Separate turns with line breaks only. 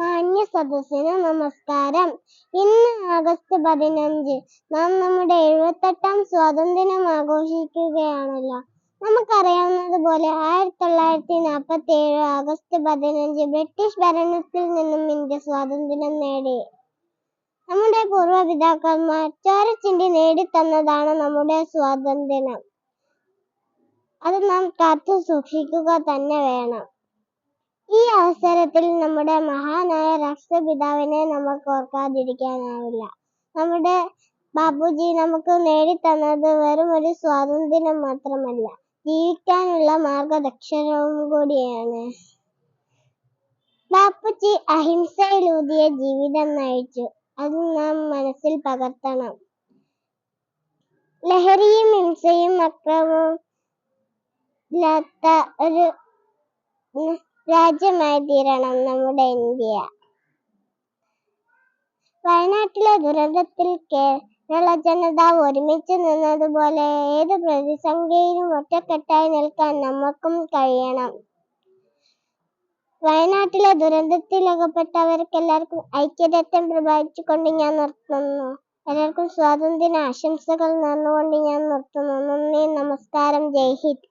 മാന്യ സദസ്സിന് നമസ്കാരം. ഇന്ന് ആഗസ്റ്റ് പതിനഞ്ച്. നാം നമ്മുടെ എഴുപത്തെട്ടാം സ്വാതന്ത്ര്യം ആഘോഷിക്കുകയാണല്ലോ. നമുക്കറിയാവുന്നത് പോലെ ആയിരത്തി തൊള്ളായിരത്തി നാൽപ്പത്തി ഏഴ് ആഗസ്റ്റ് പതിനഞ്ച് ബ്രിട്ടീഷ് ഭരണത്തിൽ നിന്നും ഇന്ത്യ സ്വാതന്ത്ര്യം നേടി. നമ്മുടെ പൂർവപിതാക്കന്മാർ ചോരച്ചിണ്ടി നേടിത്തന്നതാണ് നമ്മുടെ സ്വാതന്ത്ര്യം. അത് നാം കാത്തു സൂക്ഷിക്കുക തന്നെ വേണം. ഈ അവസരത്തിൽ നമ്മുടെ മഹാനായ രാഷ്ട്രപിതാവിനെ നമുക്ക് ഓർക്കാതിരിക്കാനാവില്ല. നമ്മുടെ ബാപ്പുജി നമുക്ക് നേടിത്തന്നത് വെറും ഒരു സ്വാതന്ത്ര്യം മാത്രമല്ല ജീവിക്കാനുള്ള മാർഗദക്ഷരവും കൂടിയാണ്. ബാപ്പുജി അഹിംസയിലൂതിയ ജീവിതം നയിച്ചു. അത് നാം മനസ്സിൽ പകർത്തണം. ലഹരിയും ഹിംസയും അക്രമവും ഇല്ലാത്ത ഒരു രാജ്യമായി തീരണം നമ്മുടെ ഇന്ത്യ. വയനാട്ടിലെ ദുരന്തത്തിൽ കേരള ജനത ഒരുമിച്ച് നിന്നതുപോലെ ഏത് പ്രതിസന്ധിയിലും ഒറ്റക്കെട്ടായി നിൽക്കാൻ നമുക്കും കഴിയണം. വയനാട്ടിലെ ദുരന്തത്തിലകപ്പെട്ടവർക്കെല്ലാവർക്കും ഐക്യദാർഢ്യം പ്രഭാവിച്ചുകൊണ്ട് ഞാൻ നിർത്തുന്നു. എല്ലാവർക്കും സ്വാതന്ത്ര്യ ആശംസകൾ നേർന്നുകൊണ്ട് ഞാൻ നിർത്തുന്നു. നന്ദി നമസ്കാരം. ജയ് ഹിന്ദ്.